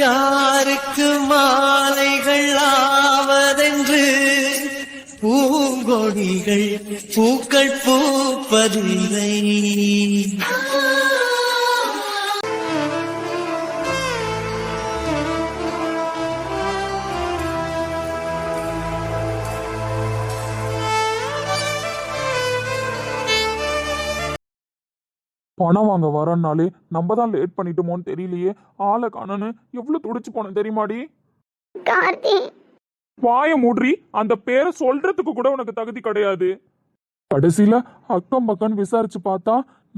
யாருக்கு மாலைகள் ஆவதென்று பூங்கொடிகள் பூக்கள் பூப்பதில்லை. பணம் வாங்க வரனாலே நம்ம தான் லேட் பண்ணிட்டோமோன்னு தெரியலையே. ஆளை காணோன்னு எவ்வளவு துடிச்சு போனேன் தெரியுமாடி? கார்த்தி. வாய மூட்ரி அந்த பேரை சொல்றதுக்கு கூட உனக்கு தகுதி கிடையாது. கடைசியில அக்கம் பக்கம் விசாரிச்சு பார்த்தா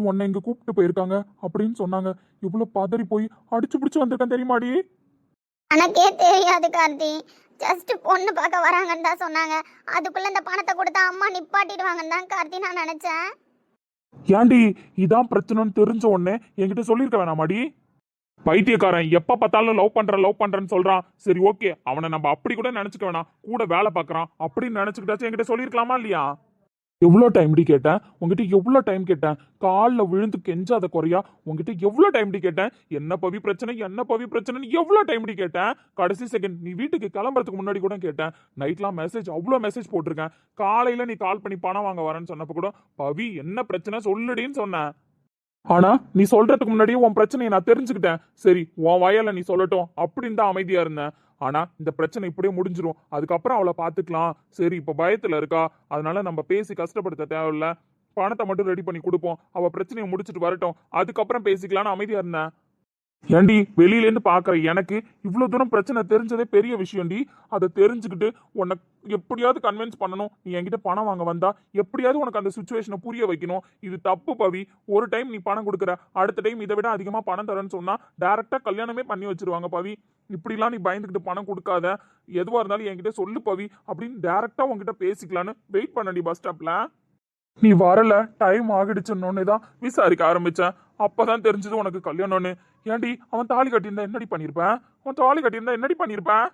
உன்னை இங்க கூப்பிட்டு போயிருக்காங்க அப்படின்னு சொன்னாங்க. இவ்வளவு பதறி போய் அடிச்சு பிடிச்சு வந்திருக்கேன் தெரியுமாடி? எனக்கே தெரியாது கார்த்தி. ஜஸ்ட் பொண்ணு பார்க்க வராங்கன்னு தான் சொன்னாங்க. அதுக்குள்ள இந்த பணத்தை கொடுத்தா அம்மா நிப்பாட்டிடுவாங்கன்னு தான் கார்த்தி நான் நினைச்சேன். ஏன்டி இதான் பிரச்சனைன்னு தெரிஞ்ச உடனே என்கிட்ட சொல்லியிருக்க வேணாமாடி? பைத்தியக்காரன் எப்ப பார்த்தாலும் லவ் பண்றேன் லவ் பண்றேன்னு சொல்றான். சரி ஓகே அவனை நம்ம அப்படி கூட நினைச்சுக்க வேணாம். கூட வேலை பார்க்கறான். அப்படின்னு நினைச்சுக்கிட்டாச்சும் என்கிட்ட சொல்லியிருக்கலாமா இல்லையா? எவ்வளோ டைம்டி கேட்டேன்? உங்ககிட்ட எவ்வளோ டைம் கேட்டேன்? காலில் விழுந்து கெஞ்சாத குறையா? உங்ககிட்ட எவ்வளோ டைம்டி கேட்டேன்? என்ன பவி பிரச்சனை என்ன பவி பிரச்சனைன்னு எவ்வளோ டைம்டி கேட்டேன்? கடைசி செகண்ட் நீ வீட்டுக்கு கிளம்புறதுக்கு முன்னாடி கூட கேட்டேன். நைட்லாம் மெசேஜ் அவ்வளோ மெசேஜ் போட்டிருக்கேன். காலையில் நீ கால் பண்ணி பணம் வாங்க வரேன்னு சொன்னப்போ கூட பவி என்ன பிரச்சனை? சொல்லுடின்னு சொன்னேன். ஆனா நீ சொல்றதுக்கு முன்னாடியே உன் பிரச்சனையை நான் தெரிஞ்சுக்கிட்டேன். சரி உன் வயல நீ சொல்லட்டும் அப்படின்னு தான் அமைதியா இருந்தேன். ஆனா இந்த பிரச்சனை இப்படியே முடிஞ்சிரும். அதுக்கப்புறம் அவளை பாத்துக்கலாம் சரி இப்ப பயத்துல இருக்கா? அதனால நம்ம பேசி கஷ்டப்படுத்த தேவையில்ல. பணத்தை மட்டும் ரெடி பண்ணி கொடுப்போம். அவ பிரச்சனையை முடிச்சிட்டு வரட்டும். அதுக்கப்புறம் பேசிக்கலாம்னு அமைதியா இருந்தேன். ஏண்டி வெளியிலேருந்து பார்க்குற பாக்குற எனக்கு இவ்வளவு தூரம் பிரச்சனை தெரிஞ்சதே பெரிய விஷயம்டி. அதை தெரிஞ்சுக்கிட்டு உன்னை எப்படியாவது கன்வின்ஸ் பண்ணணும். நீ என்கிட்ட பணம் வாங்க வந்தா எப்படியாவது உனக்கு அந்த சுச்சுவேஷனை புரிய வைக்கணும். இது தப்பு பவி. ஒரு டைம் நீ பணம் கொடுக்குற அடுத்த டைம் இதை விட அதிகமா பணம் தரேன்னு சொன்னா டைரக்டா கல்யாணமே பண்ணி வச்சிருவாங்க பவி. இப்படிலாம் நீ பயந்துக்கிட்டு பணம் கொடுக்காத. எதுவா இருந்தாலும் என்கிட்ட சொல்லு பவி. அப்படின்னு டைரக்டா உன்கிட்ட பேசிக்கலான்னு வெயிட் பண்ணடி பஸ் ஸ்டாப்ல நீ வரல டைம் ஆகிடுச்சுன்னு தான் விசாரிக்க ஆரம்பிச்சேன். அப்பதான் தெரிஞ்சது உனக்கு கல்யாணம்னு. ஏன்டி அவன் தாலி கட்டியிருந்தா என்னடி பண்ணியிருப்பேன்? அவன் தாலி கட்டியிருந்தா என்னடி பண்ணியிருப்பேன்?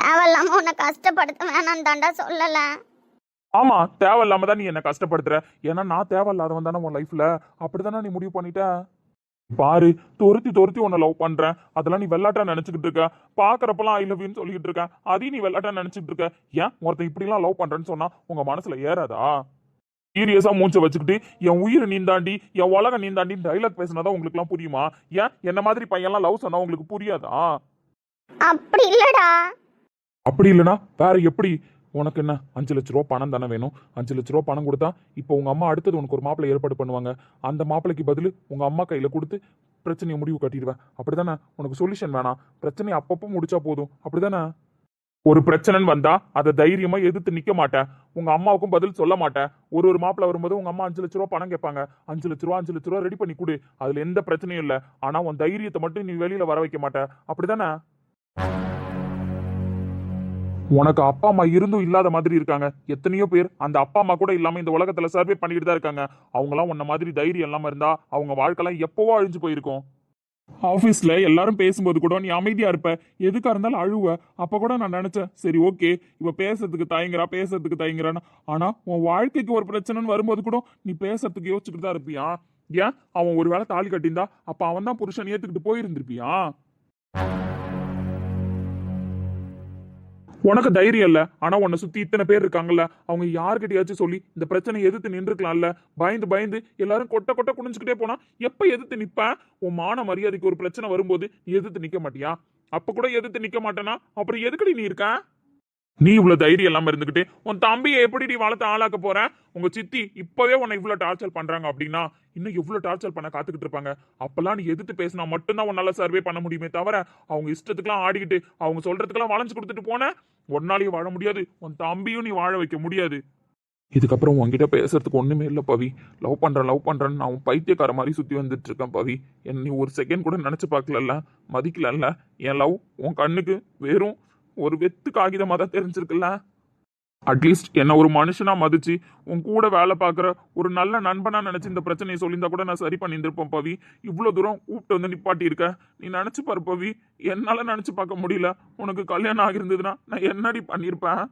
தேவையில்லாம உன்னை கஷ்டப்படுத்த வேணாம் தாண்டா சொல்லல. ஆமா தேவையில்லாம தான் நீ என்ன கஷ்டப்படுத்துற. ஏன்னா நான் தேவையில்லாதவன் தானே உன் லைஃப்ல அப்படிதானே நீ முடிவு பண்ணிட்ட? பாரு துரத்தி துரத்தி உன்னை லவ் பண்றேன். அதெல்லாம் நீ வெள்ளாட்டா நினைச்சுக்கிட்டு இருக்க. பாக்குறப்பெல்லாம் ஐ லவ் யூன்னு சொல்லிட்டு இருக்க. அதையும் நீ வெள்ளாட்டா நினைச்சிட்டு இருக்க. ஏன் ஒருத்தன் இப்படிலாம் லவ் பண்றேன்னு சொன்னா உங்க மனசுல ஏறாதா? சீரியஸா மூச்சை வச்சுக்கிட்டு என் உயிரை நீந்தாண்டி என் உலகம் நீந்தாண்டி டைலாக் பேசினாதான் உங்களுக்கு எல்லாம் புரியுமா? ஏன் என்ன மாதிரி பையன்லாம் லவ் சொன்னா உங்களுக்கு புரியாதா? அப்படி இல்லடா. அப்படி இல்லைனா வேற எப்படி? உனக்கு என்ன? அஞ்சு லட்ச ரூபா பணம் தானே வேணும். அஞ்சு லட்ச ரூபா பணம் கொடுத்தா இப்போ உங்கள் அம்மா அடுத்தது உனக்கு ஒரு மாப்பிள்ளை ஏற்பாடு பண்ணுவாங்க. அந்த மாப்பிள்ளைக்கு பதில் உங்கள் அம்மா கையில் கொடுத்து பிரச்சனையை முடிவு கட்டிடுவேன். அப்படிதானே? உனக்கு சொல்யூஷன் வேணாம். பிரச்சனையை அப்பப்போ முடிச்சா போதும். அப்படி தானே ஒரு பிரச்சனைன்னு வந்தா அதை தைரியமா எதிர்த்து நிக்க மாட்டேன். உங்க அம்மாவுக்கும் பதில் சொல்ல மாட்டேன். ஒரு ஒரு மாப்பிள்ள வரும்போது உங்க அம்மா அஞ்சு லட்ச ரூபா பணம் கேட்பாங்க. அஞ்சு லட்ச ரூபா அஞ்சு லட்ச ரூபா ரெடி பண்ணி கொடு. அதுல எந்த பிரச்சனையும் இல்லை. ஆனா உன் தைரியத்தை மட்டும் நீ வெளியில வர வைக்க மாட்ட அப்படிதானே? உனக்கு அப்பா அம்மா இருந்தும் இல்லாத மாதிரி இருக்காங்க. எத்தனையோ பேர் அந்த அப்பா அம்மா கூட இல்லாமல் இந்த உலகத்தில் சர்வே பண்ணிட்டு தான் இருக்காங்க. அவங்களாம் உன்ன மாதிரி தைரியம் இல்லாமல் இருந்தா அவங்க வாழ்க்கைலாம் எப்போவோ அழிஞ்சு போயிருக்கும். ஆஃபீஸில் எல்லாரும் பேசும்போது கூட நீ அமைதியா இருப்ப. எதுக்காக இருந்தாலும் அழுவ. அப்போ கூட நான் நினச்சேன் சரி ஓகே இப்போ பேசுறதுக்கு தயங்குறா பேசுறதுக்கு தயங்குறான்னு. ஆனால் உன் வாழ்க்கைக்கு ஒரு பிரச்சனைன்னு வரும்போது கூட நீ பேசுறதுக்கு யோசிச்சுட்டு தான் இருப்பியா? ஏன்? அவன் ஒரு வேளை தாலி கட்டியிருந்தா அப்போ அவன் தான் புருஷன் ஏற்றுக்கிட்டு போயிருந்திருப்பியா? உனக்கு தைரியம் இல்ல. ஆனா உன்னை சுத்தி இத்தனை பேர் இருக்காங்கல்ல அவங்க யார்கிட்டயாச்சும் சொல்லி இந்த பிரச்சனை எதிர்த்து நின்றுக்கலாம்ல. பயந்து பயந்து எல்லாரும் கொட்ட கொட்ட குனிஞ்சுக்கிட்டே போனா எப்ப எதிர்த்து நிப்ப? உன் மான மரியாதைக்கு ஒரு பிரச்சனை வரும்போது எதிர்த்து நிக்க மாட்டியா? அப்ப கூட எதிர்த்து நிக்க மாட்டேனா? அப்புறம் எதுக்கடி நீ இருக்க? நீ இவ்வளவு தைரியம் இல்லாம இருந்துகிட்டு உன் தம்பியை எப்படி நீ வளர்த்து ஆளாக்க போற? உங்க சித்தி இப்பவே உன்னை இவ்வளவு டார்ச்சர் பண்றாங்க அப்படின்னா இன்னும் இவ்வளவு டார்ச்சர் பண்ண காத்துக்கிட்டு இருப்பாங்க. அப்பெல்லாம் நீ எதிர்த்து பேசினா மட்டும்தான் உன்னால சர்வே பண்ண முடியுமே தவிர அவங்க இஷ்டத்துக்குலாம் ஆடிக்கிட்டு அவங்க சொல்றதுக்கெல்லாம் வளைஞ்சு கொடுத்துட்டு போன ஒன்னாலையும் வாழ முடியாது உன் தம்பியும் நீ வாழ வைக்க முடியாது. இதுக்கப்புறம் உங்ககிட்ட பேசுறதுக்கு ஒண்ணுமே இல்லை பவி. லவ் பண்றேன் லவ் பண்றேன்னு நான் உன் பைத்தியக்கார மாதிரி சுத்தி வந்துட்டு இருக்கேன் பவி. என்ன நீ ஒரு செகண்ட் கூட நினைச்சு பார்க்கலல்ல மதிக்கலல்ல. என் லவ் உன் கண்ணுக்கு வெறும் ஒரு வெத்து காகிதமா தான் தெரிஞ்சிருக்குல்ல? அட்லீஸ்ட் என்ன ஒரு மனுஷனா மதிச்சு உன் கூட வேலை பார்க்குற ஒரு நல்ல நண்பனா நினைச்சு இந்த பிரச்சனையை சொல்லியிருந்தா கூட நான் சரி பண்ணியிருந்திருப்பேன் பவி. இவ்வளோ தூரம் கூப்பிட்டு வந்து நிப்பாட்டி இருக்க நீ நினைச்சு பாரு பவி. என்னால நினைச்சு பார்க்க முடியல. உனக்கு கல்யாணம் ஆகியிருந்ததுன்னா நான் என்னடி பண்ணியிருப்பேன்?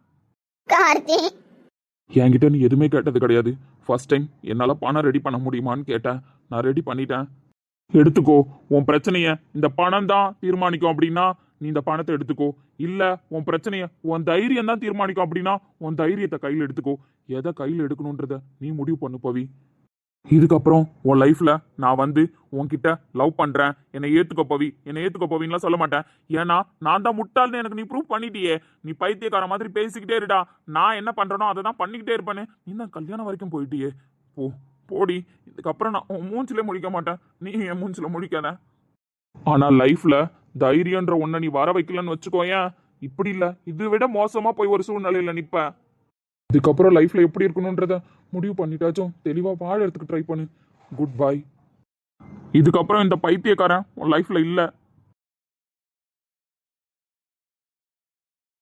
என்கிட்ட நீ எதுவுமே கேட்டது கிடையாது. ஃபர்ஸ்ட் டைம் என்னால் பணம் ரெடி பண்ண முடியுமான்னு கேட்டேன். நான் ரெடி பண்ணிட்டேன். எடுத்துக்கோ உன் பிரச்சனைய இந்த பணம் தான் தீர்மானிக்கும் அப்படின்னா நீ இந்த பணத்தை எடுத்துக்கோ. இல்லை உன் பிரச்சனையை உன் தைரியம் தான் தீர்மானிக்கும் அப்படின்னா உன் தைரியத்தை கையில் எடுத்துக்கோ. எதை கையில் எடுக்கணுன்றத நீ முடிவு பண்ணு பவி. இதுக்கப்புறம் உன் லைஃப்பில் நான் வந்து உன்கிட்ட லவ் பண்ணுறேன் என்னை ஏற்றுக்க பவி. என்னை ஏற்றுக்க பவின்லாம் சொல்ல மாட்டேன். ஏன்னா நான் தான் முட்டாள்னு எனக்கு நீ ப்ரூவ் பண்ணிட்டியே. நீ பைத்தியக்கார மாதிரி பேசிக்கிட்டே இருடா. நான் என்ன பண்ணுறேனோ அதை தான் பண்ணிக்கிட்டே இருப்பேன்னு. நீ தான் கல்யாணம் வரைக்கும் போயிட்டியே. போ போடி. இதுக்கப்புறம் நான் உன் மூஞ்சிலே முடிக்க மாட்டேன். நீ என் மூஞ்சில் முடிக்காத ஆனால் லைஃப்பில் தைரியன்ற ஒன்றை நீ வர வைக்கலன்னு வச்சுக்கோயேன் இப்படி இல்லை. இதை விட மோசமா போய் ஒரு சூழ்நிலையில நிப்ப. இதுக்கப்புறம் லைஃப்ல எப்படி இருக்கணுன்றத முடிவு பண்ணிட்டாச்சும். தெளிவா வாழறதுக்கு ட்ரை பண்ணு. குட் பை இதுக்கப்புறம் இந்த பைத்தியக்காரன் உன் லைஃப்ல இல்ல.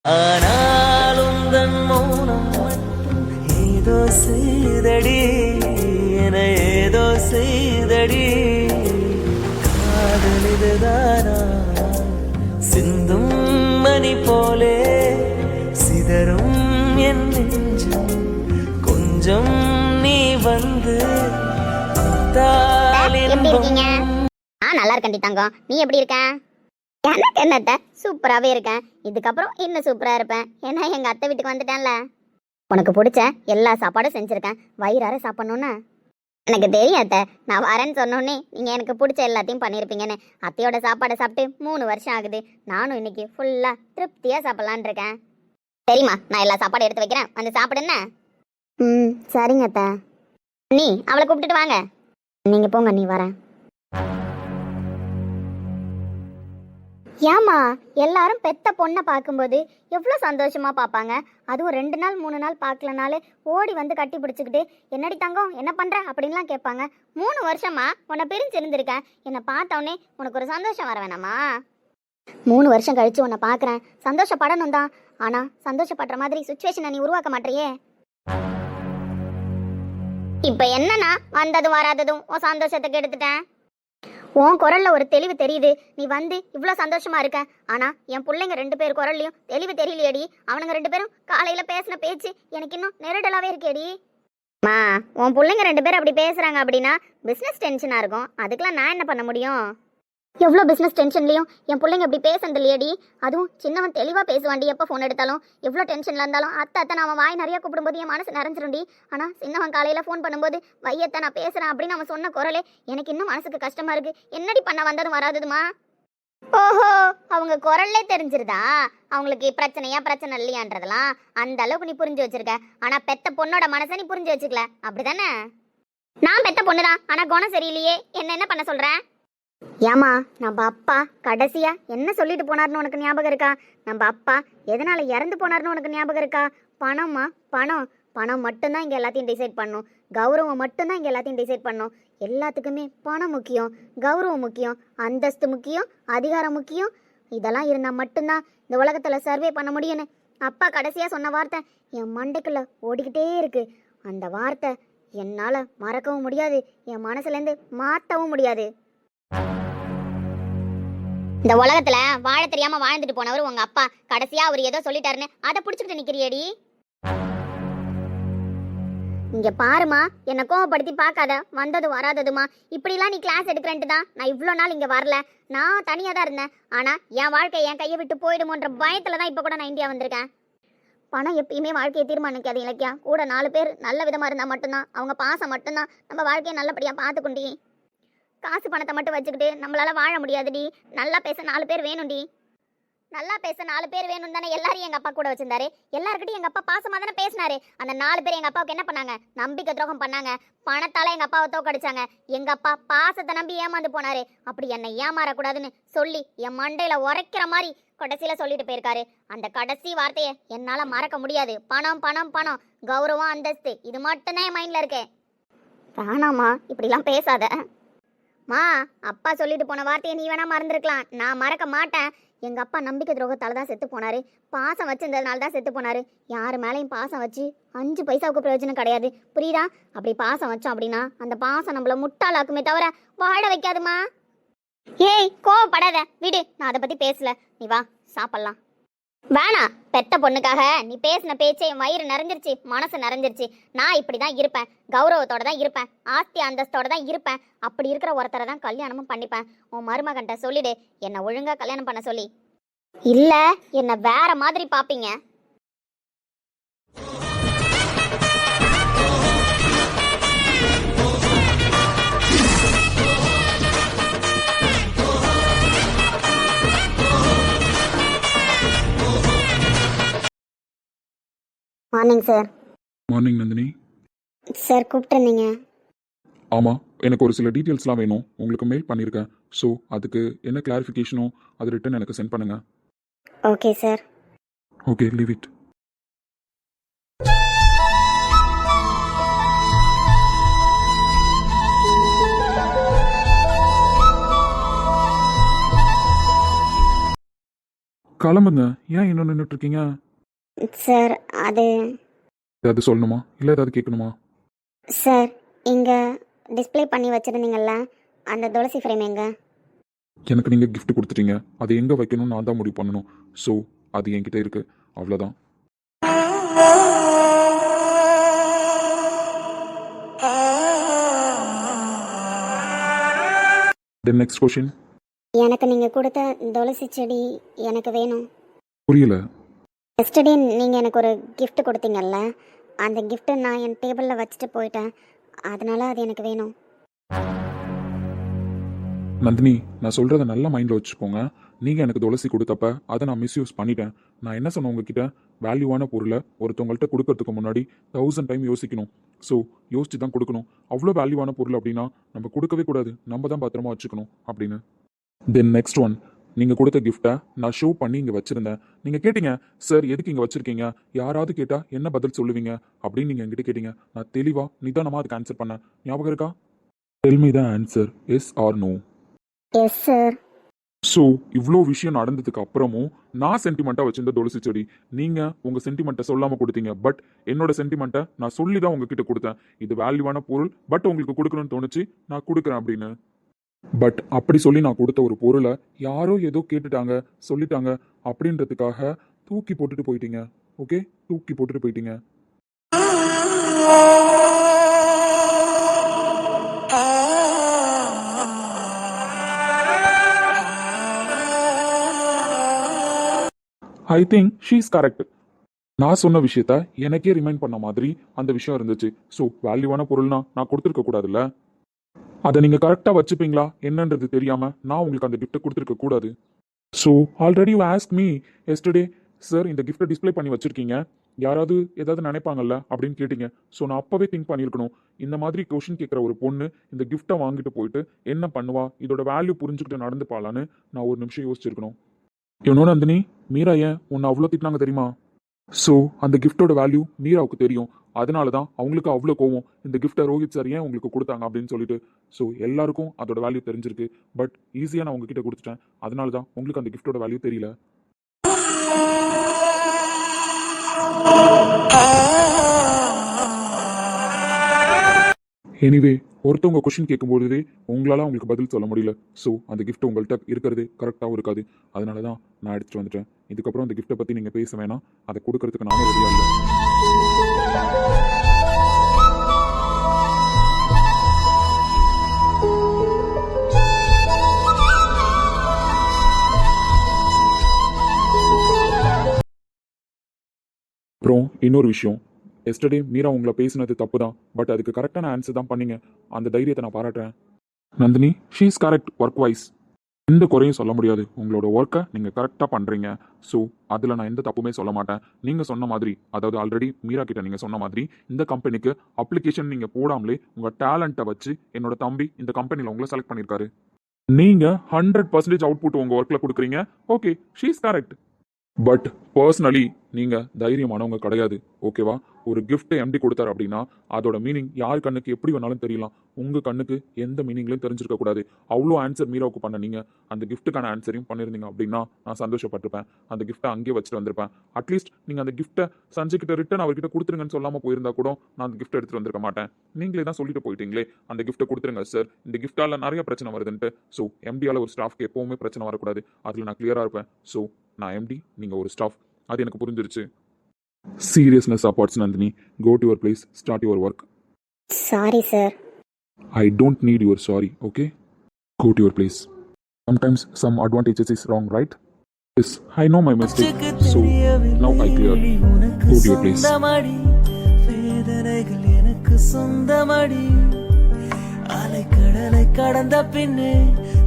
ஆனாலும் தன் மௌனம் மட்டும் ஏதோ செய்தடி. மணி போலே சிதறும் என் நெஞ்சம். கொஞ்சம் நீ வந்து ஆ நல்லா இருக்கேன் தங்கம். நீ எப்படி இருக்க? எனக்கு என்னத்த? சூப்பராகவே இருக்கேன். இதுக்கப்புறம் இன்னும் சூப்பராக இருப்பேன். ஏன்னா எங்கள் அத்தை வீட்டுக்கு வந்துட்டேன்ல. உனக்கு பிடிச்ச எல்லா சாப்பாடும் செஞ்சுருக்கேன். வயிறார சாப்பிட்ணுன்னு எனக்கு தெரியும் அத்தை நான் வரேன்னு சொன்னோன்னே நீங்கள் எனக்கு பிடிச்ச எல்லாத்தையும் பண்ணியிருப்பீங்கன்னு அத்தையோட சாப்பாடை சாப்பிட்டு மூணு வருஷம் ஆகுது. நானும் இன்னைக்கு ஃபுல்லாக திருப்தியாக சாப்பிட்லான் இருக்கேன். சரிம்மா நான் எல்லா சாப்பாடும் எடுத்து வைக்கிறேன். வந்து சாப்பிடுன்னு ம் சரிங்க அத்தை. நீ அவளை கூப்பிட்டுட்டு வாங்க. நீங்கள் போங்க நீ வரேன். ஏமா எல்லாரும் பெத்த பொண்ணை பார்க்கும்போது எவ்வளோ சந்தோஷமாக பார்ப்பாங்க? அதுவும் ரெண்டு நாள் மூணு நாள் பார்க்கலனாலே ஓடி வந்து கட்டி பிடிச்சிக்கிட்டு என்னடி தங்கம் என்ன பண்ணுற அப்படின்லாம் கேட்பாங்க. மூணு வருஷமா உன்னை பிரிஞ்சு இருந்திருக்கேன். என்னை பார்த்தோன்னே உனக்கு ஒரு சந்தோஷம் வர வேணாமா? மூணு வருஷம் கழித்து உன்னை பார்க்குறேன். சந்தோஷப்படணும் தான். ஆனால் சந்தோஷப்படுற மாதிரி சுச்சுவேஷனை நீ உருவாக்க மாட்டியே இப்போ என்னன்னா வந்ததும் வராததும் உன் சந்தோஷத்தை கெடுத்துட்டேன். உன் குரல்ல ஒரு தெளிவு தெரியுது. நீ வந்து இவ்வளோ சந்தோஷமா இருக்க. ஆனா என் பிள்ளைங்க ரெண்டு பேர் குரல்லையும் தெளிவு தெரியலையேடி. அவனுங்க ரெண்டு பேரும் காலையில பேசின பேச்சு எனக்கு இன்னும் நெருடலாவே இருக்கேடி. மா உன் பிள்ளைங்க ரெண்டு பேரும் அப்படி பேசுறாங்க அப்படின்னா பிசினஸ் டென்ஷனா இருக்கும். அதுக்கெல்லாம் நான் என்ன பண்ண முடியும்? எவ்வளோ பிஸ்னஸ் டென்ஷன்லையும் என் பிள்ளைங்க இப்படி பேசுறது இல்லையடி அதுவும் சின்னவன் தெளிவாக பேசுவாண்டி எப்போ ஃபோன் எடுத்தாலும். எவ்வளோ டென்ஷனில் இருந்தாலும் அத்தை அத்தை நான் அவன் வாய் நிறையா கூப்பிடும்போது என் மனசு நிறைஞ்சிரும்டி. ஆனால் சின்னவன் காலையில் ஃபோன் பண்ணும்போது வையத்தை நான் பேசுகிறேன் அப்படின்னு அவன் சொன்ன குரலே எனக்கு இன்னும் மனசுக்கு கஷ்டமாக இருக்கு. என்னடி பண்ண வந்ததும் வராததுமா ஓஹோ அவங்க குரல்லே தெரிஞ்சிருதா? அவங்களுக்கு பிரச்சனையா பிரச்சனை இல்லையான்றதெல்லாம் அந்த அளவுக்கு நீ புரிஞ்சு வச்சிருக்க. ஆனா பெத்த பொண்ணோட மனசை நீ புரிஞ்சு வச்சுக்கல. அப்படிதானே? நான் பெத்த பொண்ணுதான் ஆனா குணம் சரியில்லையே. என்ன என்ன பண்ண சொல்கிறேன் ஏமா நம்ம அப்பா கடைசியா என்ன சொல்லிட்டு போனார்னு உனக்கு ஞாபகம் இருக்கா? நம்ம அப்பா எதனால இறந்து போனார்னு உனக்கு ஞாபகம் இருக்கா? பணமா? பணம். பணம் மட்டும்தான் இங்கே எல்லாத்தையும் டிசைட் பண்ணும். கௌரவம் மட்டும்தான் இங்கே எல்லாத்தையும் டிசைட் பண்ணும். எல்லாத்துக்குமே பணம் முக்கியம் கௌரவம் முக்கியம் அந்தஸ்து முக்கியம் அதிகாரம் முக்கியம். இதெல்லாம் இருந்தால் மட்டும்தான் இந்த உலகத்தில் சர்வே பண்ண முடியும்னு. அப்பா கடைசியாக சொன்ன வார்த்தை என் மண்டைக்குள்ள ஓடிக்கிட்டே இருக்கு. அந்த வார்த்தை என்னால் மறக்கவும் முடியாது என் மனசுலேருந்து மாற்றவும் முடியாது. இந்த உலகத்துல வாழ தெரியாம வாழ்ந்துட்டு போனவர் உங்க அப்பா. கடைசியா அவர் ஏதோ சொல்லிட்டாருன்னு அதை புடிச்சுக்கிட்டு நிக்கிறியடி. இங்க பாருமா என்ன கோவப்படுத்தி பார்க்காத வந்தது வராததுமா. இப்படிலாம் நீ கிளாஸ் எடுக்கிறேன்ட்டு தான் நான் இவ்வளோ நாள் இங்க வரல. நான் தனியாக தான் இருந்தேன். ஆனா என் வாழ்க்கை என் கையை விட்டு போயிடுமோன்ற பயத்துல தான் இப்போ கூட நான் இந்தியா வந்திருக்கேன். பணம் எப்பயுமே வாழ்க்கையை தீர்மானிக்காது இலக்கியா. கூட நாலு பேர் நல்ல விதமாக இருந்தால் மட்டும்தான். அவங்க பாசம் மட்டும்தான். நம்ம வாழ்க்கையை நல்லபடியாக பார்த்துக்குண்டி காசு பணத்தை மட்டும் வச்சுக்கிட்டு நம்மளால வாழ முடியாதுடி. நல்லா பேச நாலு பேர் வேணும்டி. நல்லா பேச நாலு பேர் வேணும் தானே எல்லாரும் எங்கள் அப்பா கூட வச்சிருந்தாரு. எல்லார்கிட்டயும் எங்கள் அப்பா பாசமாக தானே பேசினாரு. அந்த நாலு பேர் எங்கள் அப்பாவுக்கு என்ன பண்ணாங்க? நம்பிக்கை துரோகம் பண்ணாங்க. பணத்தால் எங்க அப்பாவை தோக்கடிச்சாங்க. எங்க அப்பா பாசத்தை நம்பி ஏமாந்து போனாரு. அப்படி என்னை ஏமாறக்கூடாதுன்னு சொல்லி என் மண்டையில் உரைக்கிற மாதிரி கடைசியில் சொல்லிட்டு போயிருக்காரு. அந்த கடைசி வார்த்தையை என்னால் மறக்க முடியாது. பணம் பணம் பணம். கௌரவம் அந்தஸ்து. இது மட்டும்தான் என் மைண்ட்ல இருக்கேன் வேணாமா இப்படிலாம் பேசாத. மா அப்பா சொல்லிட்டு போன வார்த்தையை நீ வேணா மறந்துருக்கலாம். நான் மறக்க மாட்டேன். எங்க அப்பா நம்பிக்கை துரோகத்தால தான் செத்து போனாரு. பாசம் வச்சிருந்ததுனால தான் செத்து போனாரு. யார் மேலேயும் பாசம் வச்சு அஞ்சு பைசாவுக்கு பிரயோஜனம் கிடையாது. புரியுதா? அப்படி பாசம் வச்சோம் அப்படின்னா அந்த பாசம் நம்மள முட்டாளாக்குமே தவிர வாழ வைக்காதுமா. ஏய் கோவப்படாத. விடு நான் அதை பத்தி பேசல. நீ வா சாப்பிடலாம். வேணாம் பெத்த பொண்ணுக்காக நீ பேசின பேச்சே என் வயிறு நிறைஞ்சிருச்சு மனசு நிறைஞ்சிருச்சு. நான் இப்படி தான் இருப்பேன். கௌரவத்தோட தான் இருப்பேன். ஆஸ்தி அந்தஸ்தோட தான் இருப்பேன். அப்படி இருக்கிற ஒருத்தரை தான் கல்யாணமும் பண்ணிப்பேன். உன் மருமகன்ட்ட சொல்லிடு. என்னை ஒழுங்காக கல்யாணம் பண்ண சொல்லி. இல்லை என்னை வேற மாதிரி பார்ப்பீங்க morning sir morning Nandini sir கூப்பிட்டுருந்தீங்க. ஆமாம் எனக்கு ஒரு சில டீட்டெயில்ஸ்லாம் வேணும். உங்களுக்கு மெயில் பண்ணியிருக்கேன் ஸோ அதுக்கு என்ன கிளாரிஃபிகேஷனோ அது ரிட்டன் எனக்கு சென்ட் பண்ணுங்க. Okay sir okay leave it கிளம்புங்க. ஏன் இன்னும் நின்றுட்டு இருக்கீங்க? சார் அது ஏதாவது சொல்லணுமா? இல்லை ஏதாவது கேட்கணுமா? சார் இங்கே டிஸ்ப்ளே பண்ணி வச்சுருந்தீங்கல்ல அந்த துளசி ஃப்ரேம் எங்க? எனக்கு நீங்கள் gift கொடுத்துட்டீங்க. அதை எங்கே வைக்கணும்னு நான் தான் முடிவு பண்ணணும். ஸோ அது என்கிட்ட இருக்கு. அவ்வளோதான் தென் நெக்ஸ்ட் கொஷின் எனக்கு நீங்கள் கொடுத்த துளசி செடி எனக்கு வேணும். புரியல. எஸ்டர்டே நீங்கள் எனக்கு ஒரு கிஃப்ட் கொடுத்தீங்கல்ல? அந்த கிஃப்ட்டை நான் என் டேபிளில் வச்சுட்டு போயிட்டேன். அதனால அது எனக்கு வேணும். நந்தினி நான் சொல்கிறத நல்ல மைண்டில் வச்சுக்கோங்க. நீங்கள் எனக்கு துளசி கொடுத்தப்ப அதை நான் மிஸ்யூஸ் பண்ணிட்டேன். நான் என்ன சொன்னேன் உங்ககிட்ட? வேல்யூவான பொருளை ஒருத்தவங்கள்ட்ட கொடுக்கறதுக்கு முன்னாடி தௌசண்ட் டைம் யோசிக்கணும். ஸோ யோசிச்சு தான் கொடுக்கணும். அவ்வளோ வேல்யூவான பொருள் அப்படின்னா நம்ம கொடுக்கவே கூடாது. நம்ம தான் பத்திரமா வச்சுக்கணும் அப்படின்னு. தென் நெக்ஸ்ட் ஒன் நீங்கள் கொடுத்த கிஃப்ட்டை நான் ஷோ பண்ணி இங்கே வச்சுருந்தேன். நீங்கள் கேட்டீங்க சார் எதுக்கு இங்கே வச்சுருக்கீங்க? யாராவது கேட்டால் என்ன பதில் சொல்லுவீங்க? அப்படின்னு நீங்கள் என்கிட்ட கேட்டீங்க. நான் தெளிவாக நிதானமாக அதுக்கு ஆன்சர் பண்ணேன். ஞாபகம் இருக்கா? Tell me the answer yes or no yes sir so இவ்வளோ விஷயம் நடந்ததுக்கு அப்புறமும் நான் சென்டிமெண்ட்டாக வச்சிருந்த துளசி செடி நீங்கள் உங்கள் சென்டிமெண்ட்டை சொல்லாமல் கொடுத்தீங்க. பட் என்னோட சென்டிமெண்ட்டை நான் சொல்லி தான் உங்ககிட்ட கொடுத்தேன். இது வேல்யூவான பொருள் பட் உங்களுக்கு கொடுக்கணும்னு தோணுச்சு நான் கொடுக்குறேன் அப்படின்னு. பட் அப்படி சொல்லி நான் கொடுத்த ஒரு பொருளை யாரோ ஏதோ கேட்டுட்டாங்க சொல்லிட்டாங்க அப்படின்றதுக்காக தூக்கி போட்டுட்டு போயிட்டீங்க. ஓகே தூக்கி போட்டுட்டு போயிட்டீங்க. ஐ திங்க் ஷீஸ் கரெக்ட் நான் சொன்ன விஷயத்த எனக்கே ரிமைண்ட் பண்ண மாதிரி அந்த விஷயம் இருந்துச்சு. ஸோ வேல்யூவான பொருள்னா நான் கொடுத்துருக்க கூடாதுல்ல? அதை நீங்கள் கரெக்டாக வச்சுப்பீங்களா? என்னன்றது தெரியாமல் நான் உங்களுக்கு அந்த கிஃப்ட்டை கொடுத்துருக்க கூடாது. So already you ask me yesterday sir இந்த கிஃப்ட்டை டிஸ்ப்ளே பண்ணி வச்சுருக்கீங்க. யாராவது ஏதாவது நினைப்பாங்கல்ல? அப்படின்னு கேட்டிங்க. ஸோ நான் அப்போவே திங்க் பண்ணியிருக்கணும். இந்த மாதிரி கொஷின் கேட்குற ஒரு பொண்ணு இந்த கிஃப்ட்டை வாங்கிட்டு போயிட்டு என்ன பண்ணுவா? இதோட வேல்யூ புரிஞ்சுக்கிட்டு நடந்துப்பாளான்னு நான் ஒரு நிமிஷம் யோசிச்சிருக்கணும். இவனோட நந்தினி மீரா ஏன் உன்னை அவ்வளோ திட்டினாங்க தெரியுமா? ஸோ அந்த கிஃப்ட்டோட வேல்யூ மீராவுக்கு தெரியும். அதனால தான் அவங்களுக்கு அவ்வளோ கோவம். இந்த கிஃப்ட்டை ரோஹித் சார் ஏன் உங்களுக்கு கொடுத்தாங்க அப்படின்னு சொல்லிட்டு. ஸோ எல்லாருக்கும் அதோட வேல்யூ தெரிஞ்சிருக்கு. பட் ஈஸியாக நான் உங்ககிட்ட கொடுத்துட்டேன். அதனால தான் உங்களுக்கு அந்த கிஃப்ட்டோட வேல்யூ தெரியல. எனிவே ஒருத்தவங்க கொஷின் கேட்கும்போது உங்களால் அவங்களுக்கு பதில் சொல்ல முடியல. ஸோ அந்த கிஃப்ட் உங்கள்கிட்ட இருக்கிறது கரெக்டாகவும் இருக்காது. அதனால தான் நான் எடுத்துகிட்டு வந்துட்டேன். இதுக்கப்புறம் அந்த கிஃப்ட்டை பற்றி நீங்கள் பேச வேணாம். அதை கொடுக்கறதுக்கு நானும் ரெடியாக இல்லை. அப்புறம் இன்னொரு விஷயம். எஸ்டர்டே மீரா உங்களை பேசினது தப்பு தான் பட் அதுக்கு கரெக்டான ஆன்சர் தான் பண்ணீங்க. அந்த தைரியத்தை நான் பாராட்டுறேன். Nandini she's correct work wise எந்த குறையும் சொல்ல முடியாது. உங்களோட ஒர்க்கை நீங்கள் கரெக்டாக பண்ணுறீங்க ஸோ அதில் நான் எந்த தப்புமே சொல்ல மாட்டேன். நீங்கள் சொன்ன மாதிரி அதாவது ஆல்ரெடி மீரா கிட்ட நீங்கள் சொன்ன மாதிரி இந்த கம்பெனிக்கு அப்ளிகேஷன் நீங்கள் போடாமலே உங்கள் டேலண்ட்டை வச்சு என்னோட தம்பி இந்த கம்பெனியில் உங்களை செலக்ட் பண்ணியிருக்காரு. நீங்கள் ஹண்ட்ரட் பர்சன்டேஜ் அவுட்புட் உங்கள் ஒர்க்கில் கொடுக்குறீங்க. Okay she's correct but personally நீங்கள் தைரியமானவங்க கிடையாது ஓகேவா ஒரு கிஃப்ட்டை எம்டி கொடுத்தாரு அப்படின்னா அதோட மீனிங் யார் கண்ணுக்கு எப்படி வேணாலும் தெரியலாம். உங்கள் கண்ணுக்கு எந்த மீனிங்லையும் தெரிஞ்சிருக்க கூடாது. அவ்வளோ ஆன்சர் மீராவுக்கு பண்ண நீங்கள் அந்த கிஃப்ட்டுக்கான ஆன்சரையும் பண்ணியிருந்தீங்க அப்படின்னா நான் சந்தோஷப்பட்டிருப்பேன். அந்த கிஃப்ட்டை அங்கேயே வச்சுட்டு வந்திருப்பேன். அட்லீஸ்ட் நீங்கள் அந்த கிஃப்ட்டை சஞ்சய்கிட்ட ரிட்டன் அவர்கிட்ட கொடுத்துருங்கன்னு சொல்லாமல் போயிருந்தா கூட நான் அந்த கிஃப்ட் எடுத்துகிட்டு வந்திருக்க மாட்டேன். நீங்களே தான் சொல்லிட்டு போயிட்டீங்களே அந்த கிஃப்ட்டை கொடுத்துருங்க சார் இந்த கிஃப்ட்டால் நிறைய பிரச்சனை வருதுன்ட்டு. ஸோ எம்டியால் ஒரு ஸ்டாஃப்க்கு எப்பவுமே பிரச்சனை வரக்கூடாது. அதில் நான் கிளியராக இருப்பேன். ஸோ நான் எம்டி நீங்க ஒரு ஸ்டாஃப் அது எனக்கு புரிஞ்சிருச்சு seriousness apart Nandini go to your place start your work sorry sir don't need your sorry, okay? Go to your place. Sometimes some advantages is wrong, right? Yes, I know my mistake. So now I clear. Go to your place. சொந்தமடி வேதனைகள் எனக்கு சொந்தமடி அலைக்கடலை கடந்த பின்னே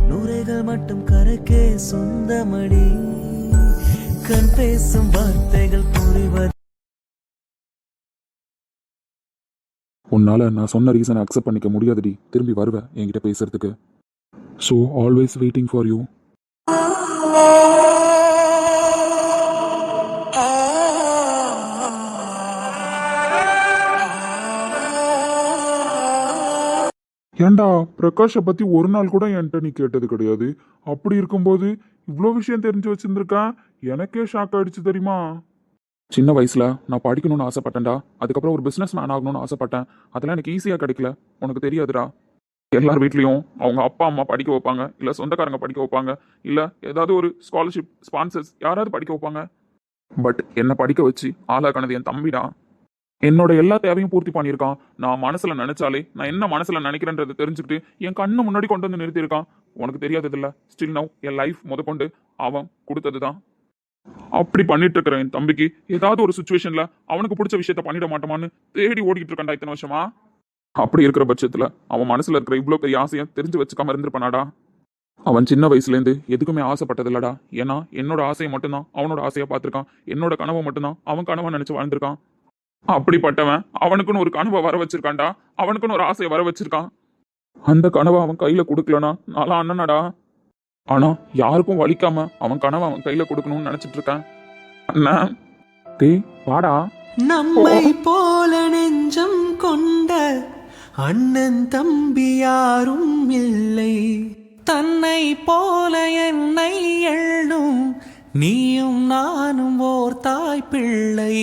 நுரைகள் மட்டும் கரைக்கே சொந்தமடி கண் பேசும் வார்த்தைகள் புரிவது. உன்னால நான் சொன்ன ரீசனை அக்செப்ட் பண்ணிக்க முடியாதுடி. திரும்பி வருவேன் என்கிட்ட பேசுறதுக்கு. So always waiting for you ஏண்டா பிரகாஷை பத்தி ஒரு நாள் கூட என்கிட்ட நீ கேட்டது கிடையாது? அப்படி இருக்கும்போது இவ்வளோ விஷயம் தெரிஞ்சு வச்சிருந்திருக்கேன். எனக்கே ஷாக் ஆயிடுச்சு தெரியுமா? சின்ன வயசுல நான் படிக்கணும்னு ஆசைப்பட்டேன்டா. அதுக்கப்புறம் ஒரு பிஸ்னஸ் மேன் ஆகணும்னு ஆசைப்பட்டேன். அதெல்லாம் எனக்கு ஈஸியா கிடைக்கல. உனக்கு தெரியாதுடா. எல்லார் வீட்லேயும் அவங்க அப்பா அம்மா படிக்க வைப்பாங்க. இல்ல சொந்தக்காரங்க படிக்க வைப்பாங்க. இல்ல ஏதாவது ஒரு ஸ்காலர்ஷிப் ஸ்பான்சர்ஸ் யாராவது படிக்க வைப்பாங்க. பட் என்னை படிக்க வச்சு ஆளாக்கானது என் தம்பிடா என்னோட எல்லா தேவையும் பூர்த்தி பண்ணியிருக்கான். நான் மனசுல நினைச்சாலே நான் என்ன மனசுல நினைக்கிறேன்றதை தெரிஞ்சுக்கிட்டு என் கண்ணு முன்னாடி கொண்டு வந்து நிறுத்தியிருக்கான். உனக்கு தெரியாதது ஸ்டில் நவ் என் லைஃப் முதற்கொண்டு அவன் கொடுத்தது தான் அப்படி பண்ணிட்டு இருக்கிற என் தம்பிக்கு ஏதாவது ஒரு சுச்சுவேஷன்ல அவனுக்கு பிடிச்ச விஷயத்த பண்ணிட மாட்டோமான்னு தேடி ஓடிக்கிட்டு இருக்கான்டா இத்தனை வருஷமா? அப்படி இருக்கிற பட்சத்துல அவன் மனசுல இருக்கிற இவ்வளோ பெரிய ஆசையை தெரிஞ்சு வச்சுக்காம இருந்திருப்பானாடா. அவன் சின்ன வயசுலேருந்து எதுக்குமே ஆசைப்பட்டது இல்லடா ஏன்னா என்னோட ஆசையை மட்டும்தான் அவனோட ஆசையை பார்த்துருக்கான். என்னோட கனவை மட்டும்தான் அவன் கனவை நினச்சி வாழ்ந்திருக்கான். அப்படிப்பட்டவன் அவனுக்குன்னு ஒரு கனவை வர வச்சிருக்கான்டா அவனுக்குன்னு ஒரு ஆசையை வர வச்சிருக்கான் அந்த கனவை அவன் கையில கொடுக்கலனா நான்லாம் அண்ணனடா. ஆனா யாருக்கும் வலிக்காம அவன் கனவை அவன் கையில கொடுக்கணும்னு நினைச்சிட்டு இருக்கான். அண்ணா தே வாடா. நம்மை போல நெஞ்சம் கொண்ட அண்ணன் தம்பி யாரும் இல்லை. தன்னை போல என்னை எண்ணும் நீயும் நானும் ஓர் தாய் பிள்ளை.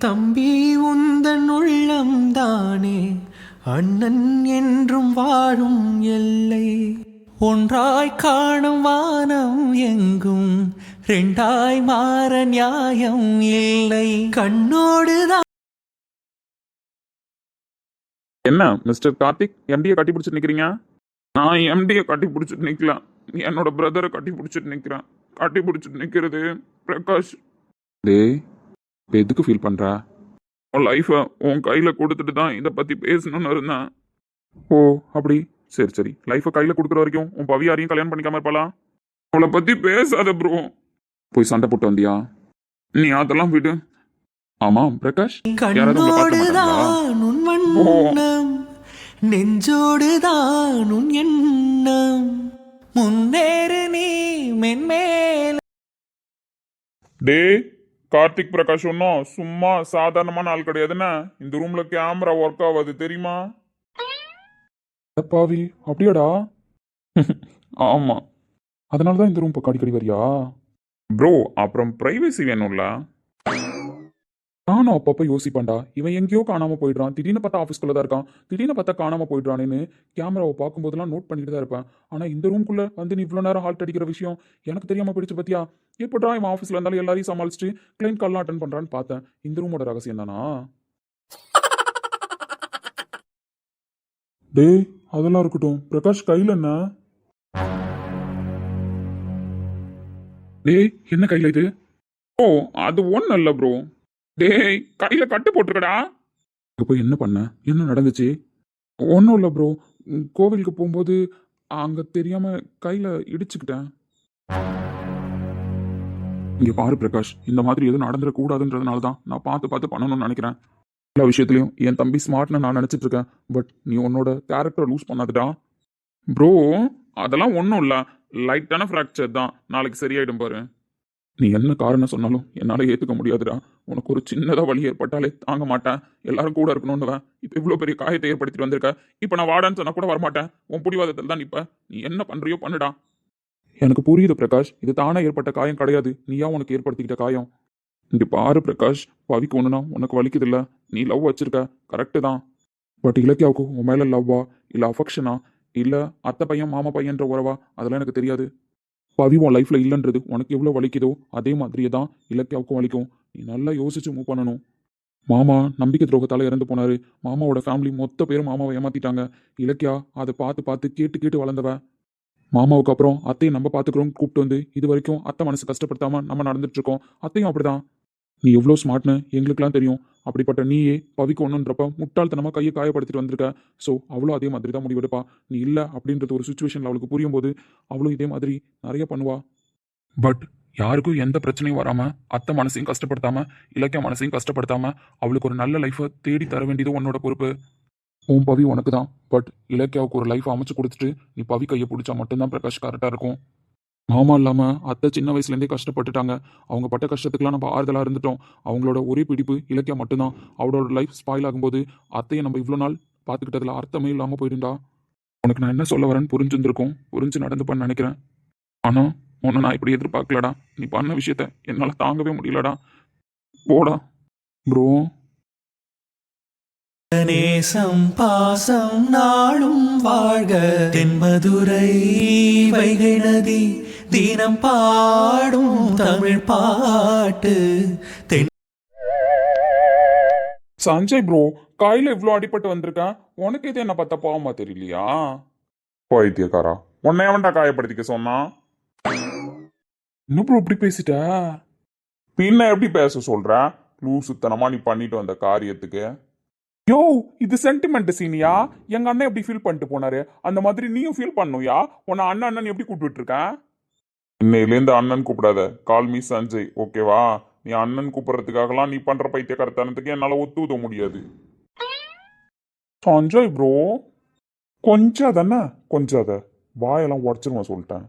தம்பி உந்தன் உள்ளம் தானே. அண்ணன் என்றும் வாழும் எல்லை. ஒன்றாய் காணும் வானம் எங்கும். ரெண்டாய் மாற நியாயம் இல்லை. கண்ணோடுதான் என்ன மிஸ்டர் கார்த்திக்? எம்டியை கட்டி பிடிச்சிட்டு நிக்கிறீங்க? நான் எம்டியை கட்டி பிடிச்சிட்டு நிக்கல என்னோட பிரதரை கட்டி பிடிச்சிட்டு நிக்கிறேன். கட்டி பிடிச்சிட்டு நிக்கிறது பிரகாஷ். டேய் இப்போ எதுக்கு ஃபீல் பண்ற? உன் லைஃபை உன் கையில கொடுத்துட்டு தான் இதை பத்தி பேசணும்னு இருந்தேன் ஓ அப்படி? சரி சரி. லைஃபை கையில கொடுக்குற வரைக்கும் உன் பவி யாரையும் கல்யாணம் பண்ணிக்காம இருப்பாளா? அவளை பத்தி பேசாத ப்ரோ போய் சண்டை போட்டு வந்தியா? நீ அதெல்லாம் விடு. ஆமா பிரகாஷ்? கண்ணோடுதான் நெஞ்சோடுதான் உன் எண்ணம். முன்னேறு நீ மென்மேல. டேய் கார்த்திக் பிரகாஷ் ஒன்றும் சும்மா சாதாரணமான ஆள் கிடையாதுண்ணே. இந்த ரூம்ல கேமரா ஒர்க் ஆகாது தெரியுமா? பாவி அப்படியாடா? ஆமா. அதனால தான் இந்த ரூம் பக்கம் அடிக்கடி வரியா? ப்ரோ அப்புறம் பிரைவசி வேணும்ல. நானும் அப்பப்போ யோசிப்பேன்டா. இவன் எங்கேயோ காணாம போயிடுறான். திடீர்னு பார்த்தா ஆஃபீஸ்க்குள்ள தான் இருக்கான். திடீர்னு பார்த்தா காணாம போயிடுறானேன்னு கேமராவை பார்க்கும்போதெல்லாம் நோட் பண்ணிட்டு தான் இருப்பேன். ஆனால் இந்த ரூம்குள்ள வந்து நீ இவ்வளோ நேரம் ஹால்ட் அடிக்கிற விஷயம் எனக்கு தெரியாம போயிடுச்சு பத்தியா? எப்படா இவன் ஆஃபீஸ்ல இருந்தாலும் எல்லாரையும் சமாளிச்சுட்டு கிளைண்ட் கால்லாம் அட்டன் பண்றான்னு பார்த்தேன். இந்த ரூமோட ரகசியம் தானா? டேய் அதெல்லாம் இருக்கட்டும். பிரகாஷ் கையில் என்ன? டேய் என்ன கையில் இது? ஓ அது ஒன்றும் இல்லை ப்ரோ டேய் கையில கட்டு போட்டிருக்கடா. அங்க போய் என்ன பண்ண? என்ன நடந்துச்சு? ஒன்றும் இல்லை ப்ரோ கோவிலுக்கு போகும்போது அங்கே தெரியாம கையில இடிச்சுக்கிட்டேன். இங்கே பாரு பிரகாஷ் இந்த மாதிரி எதுவும் நடந்துடக்கூடாதுன்றதுனால தான் நான் பார்த்து பார்த்து பண்ணணும்னு நினைக்கிறேன். எல்லா விஷயத்துலையும் என் தம்பி ஸ்மார்ட்னு நான் நினச்சிட்டு இருக்கேன். பட் நீ உன்னோட கேரக்டரை லூஸ் பண்ணாதடா. ப்ரோ அதெல்லாம் ஒன்றும் இல்லை. லைட்டான ஃப்ராக்சர் தான். நாளைக்கு சரியாயிடும் பாரு. நீ என்ன காரணம் சொன்னாலும் என்னால் ஏற்றுக்க முடியாதுடா. உனக்கு ஒரு சின்னதாக வழி ஏற்பட்டாலே தாங்க மாட்டேன். எல்லாரும் கூட இருக்கணும்னுவேன் இப்போ இவ்வளோ பெரிய காயத்தை ஏற்படுத்திட்டு வந்திருக்க. இப்போ நான் வாடான்னு சொன்னால் கூட வரமாட்டேன். உன் பிடிவாதத்தில் தான் இப்போ நீ என்ன பண்ணுறியோ பண்ணுடா. எனக்கு புரியுது பிரகாஷ். இது தானே ஏற்பட்ட காயம் கிடையாது. நீயா உனக்கு ஏற்படுத்திக்கிட்ட காயம்? இங்க பாரு பிரகாஷ். பவிக்கு ஒன்றுனா உனக்கு வலிக்குது நீ லவ் வச்சிருக்க. கரெக்டு தான். பட் இலக்கியாவுக்கு உன் மேலே லவ்வா? இல்லை அஃபெக்ஷனா இல்லை அத்தை பையன் மாமா பையன்ற உறவா? அதெல்லாம் எனக்கு தெரியாது. பவி உன் லைஃப்பில் இல்லைன்றது உனக்கு எவ்வளோ வலிக்குதோ அதே மாதிரியே தான் இலக்கியாவுக்கும் வலிக்கும். நீ நல்லா யோசிச்சு மூவ் பண்ணணும். மாமா நம்பிக்கை துரோகத்தால் இறந்து போனார். மாமாவோட ஃபேமிலி மொத்த பேரும் மாமாவை ஏமாத்திட்டாங்க. இலக்கியா அதை பார்த்து பார்த்து கேட்டு கேட்டு வளர்ந்தவ. மாமாவுக்கு அப்புறம் அத்தையை நம்ம பார்த்துக்கிறோம் கூப்பிட்டு வந்து இது வரைக்கும் அத்தை மனசு கஷ்டப்படுத்தாம நம்ம நடந்துட்டுருக்கோம் அத்தையும் அப்படிதான். நீ எவ்வளோ ஸ்மார்ட்னு எங்களுக்கெல்லாம் தெரியும். அப்படிப்பட்ட நீயே பவிக்கு ஒன்றுன்றப்ப முட்டாள்தனமாக கையை காயப்படுத்திட்டு வந்திருக்க. ஸோ அவளும் அதே மாதிரி தான் முடிவெடுப்பா. நீ இல்லை அப்படின்றது ஒரு சுச்சுவேஷனில் அவளுக்கு புரியும் போது அவளும் இதே மாதிரி நிறைய பண்ணுவா. பட் யாருக்கும் எந்த பிரச்சனையும் வராமல் அத்தை மனசையும் கஷ்டப்படுத்தாம இலக்கிய மனசையும் கஷ்டப்படுத்தாம அவளுக்கு ஒரு நல்ல லைஃபை தேடி தர வேண்டியது உன்னோட பொறுப்பு. உன் பவி உனக்கு தான் பட் இலக்கியாவுக்கு ஒரு லைஃப் அமைச்சு கொடுத்துட்டு நீ பவி கையை பிடிச்சா மட்டும்தான் பிரகாஷ் கரெக்டாக இருக்கும். மாமா இல்லாம அத்தை சின்ன வயசுலேருந்தே கஷ்டப்பட்டுட்டாங்க. அவங்க பட்ட கஷ்டத்துக்குலாம் நம்ம ஆறுதலாக இருந்துட்டோம். அவங்களோட ஒரே பிடிப்பு இலக்கியா மட்டும்தான். அவளோட லைஃப் ஸ்பாயில் ஆகும்போது அத்தையை நம்ம இவ்வளோ நாள் பார்த்துக்கிட்டதில் அர்த்தமே இல்லாமல் போயிருந்தா? உனக்கு நான் என்ன சொல்ல வரேன்னு புரிஞ்சுருந்துருக்கோம். புரிஞ்சு நடந்துப்பான்னு நினைக்கிறேன். ஆனால் உன்னை நான் இப்படி எதிர்பார்க்கலடா. நீ பண்ண விஷயத்த என்னால் தாங்கவே முடியலடா. போடா ப்ரோ கணேசம் பாசம் நாளும் வாழ்க. தென்மதுரை வைகை நதி. தினம் பாடும் தமிழ் பாட்டு. தென் சஞ்சய் ப்ரோ கையில் இவ்வளோ அடிபட்டு வந்திருக்கேன் உனக்கு இது என்ன பார்த்தா பாவமா தெரியலையா? பைத்தியக்காரா உன்னை எவன்டா காயப்படுத்திக்க சொன்னான் இன்னும் ப்ரோ இப்படி பேசிட்ட? பின்ன எப்படி பேச சொல்ற? லூசுத்தனமா நீ பண்ணிட்டு வந்த காரியத்துக்கு. யோ இது சென்டிமெண்ட் சீனியா? எங்க அண்ணன் எப்படி ஃபீல் பண்ணிட்டு போனாரு? அந்த மாதிரி நீயும் ஃபீல் பண்ணுயா உன்னை அண்ணன் அண்ணன் எப்படி கூப்பிட்டு இருக்கேன் இன்னையிலேருந்து அண்ணன் கூப்பிடாத. கால் மீ சஞ்சய் ஓகேவா நீ அண்ணன் கூப்பிடுறதுக்காகலாம் நீ பண்ற பைத்தியக்காரத்தனத்துக்கு என்னால ஒத்து முடியாது. சஞ்சய் ப்ரோ கொஞ்சம் தானே கொஞ்சம் அதை வாயெல்லாம் உடச்சிருவேன் சொல்லிட்டேன்.